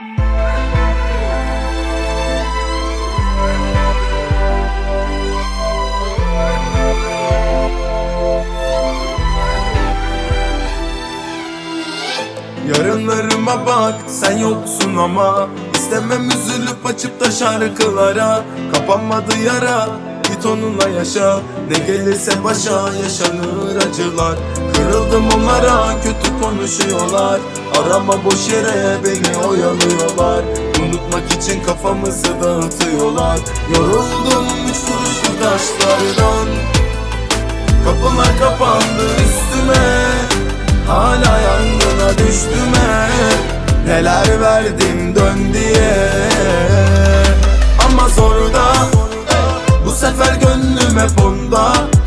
Yarınlarıma bak sen yoksun ama. İstemem üzülüp açıp da şarkılara Kapanmadı yara git onunla yaşa. Ne gelirse başa yaşanır acılar. Kırıldım onlara kötü konuşuyorlar. Arama boş yere beni oyalıyorlar. Unutmak için kafamızı dağıtıyorlar. Yoruldum üç kuruşlu taşlardan. Kapılar kapandı üstüme. Hala yangına düştüme. Neler verdim dön diye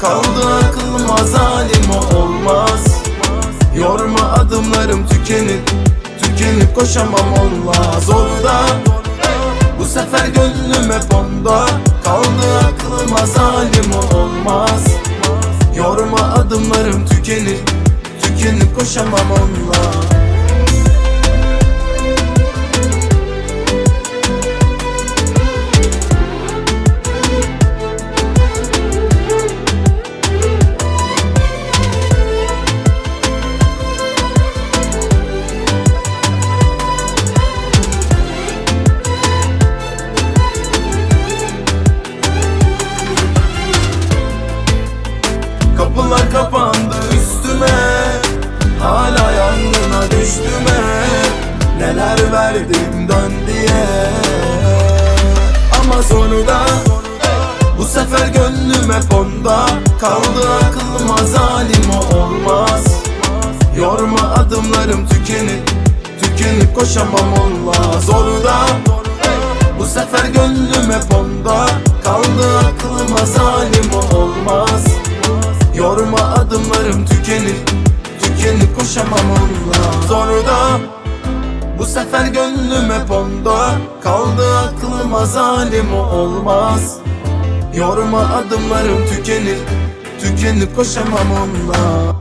Kaldı aklıma zalim o olmaz. Yorma adımlarım tükenip Tükenip koşamam onunla Zorda Bu sefer gönlüm hep onda. Kaldı aklıma zalim o olmaz. Yorma adımlarım tükenir Tükenip koşamam onunla Kapılar kapandı üstüme. Hala yangına düştüme. Neler verdim dön diye. Ama sonunda Bu sefer gönlüm hep Kaldı aklıma zalim o olmaz. Yorma adımlarım tükenip Tükenip koşamam onunla Zorda Bu sefer gönlüm hep Yorma adımlarım tükenir Tükenip koşamam onunla. Zorda Bu sefer gönlüm hep onda Kaldı aklıma zalim o olmaz. Yorma adımlarım tükenir Tükenip koşamam onunla